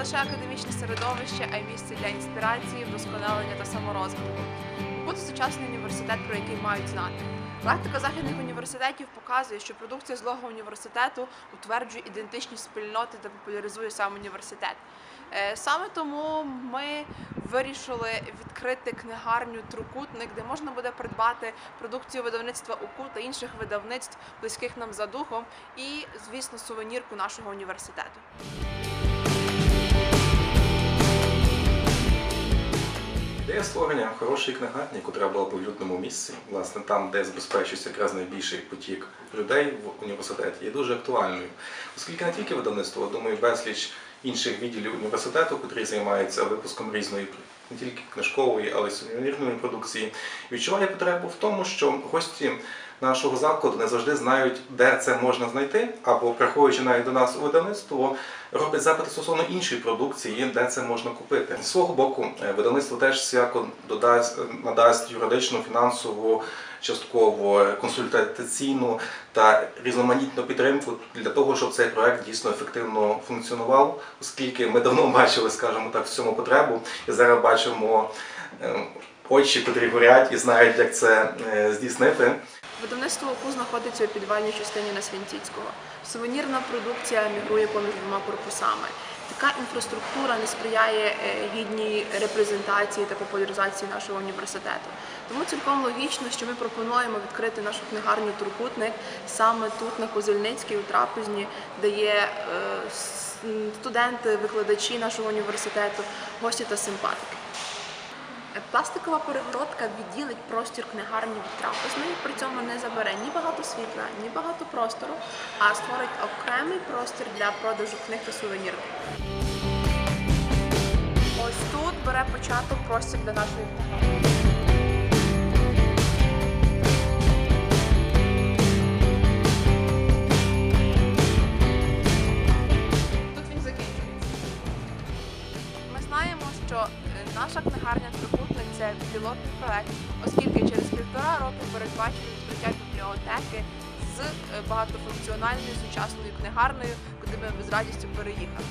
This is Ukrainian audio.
лише академічне середовище, а й місце для інспірації, вдосконалення та саморозвитку. Бути сучасний університет, про який мають знати. Практика західних університетів показує, що продукція злого університету утверджує ідентичність спільноти та популяризує сам університет. Е, Саме тому ми вирішили відкрити книгарню Трукутник, де можна буде придбати продукцію видавництва УКУ та інших видавництв, близьких нам за духом, і, звісно, сувенірку нашого університету. Створення хорошої книгарні, яка була б у людному місці, власне, там, де забезпечується якраз найбільший потік людей в університеті, є дуже актуальною. Оскільки не тільки видавництво, а думаю, безліч інших відділів університету, котрі займаються випуском різної не тільки книжкової, але й сувенірної продукції, відчуває потребу в тому, що гості нашого закладу не завжди знають, де це можна знайти, або приходячи навіть до нас у видавництво, роблять запити стосовно іншої продукції, де це можна купити. З свого боку, е, видавництво теж всяко додасть, надасть юридичну, фінансову, частково консультаційну та різноманітну підтримку для того, щоб цей проект дійсно ефективно функціонував, оскільки ми давно бачили, скажімо так, в цьому потребу, і зараз бачимо е, очі, котрі горять і знають, як це е, здійснити. Видавництво УКУ знаходиться у підвальній частині на Свинціцького. Сувенірна продукція мігрує поміж двома корпусами. Така інфраструктура не сприяє е, гідній репрезентації та популяризації нашого університету. Тому цілком логічно, що ми пропонуємо відкрити нашу книгарню Туркутник саме тут, на Козельницькій, у трапезні, де є студенти, викладачі нашого університету, гості та симпатики. Пластикова перегородка відділить простір книгарні від трапезної, при цьому не забере ні багато світла, ні багато простору, а створить окремий простір для продажу книг та сувенірів. Ось тут бере початок простір для нашої книгарні. Що е, наша книгарня Трикутник це пілотний проект, оскільки через півтора року передбачено відкриття бібліотеки з е, багатофункціональною сучасною книгарнею, куди ми з радістю переїхали.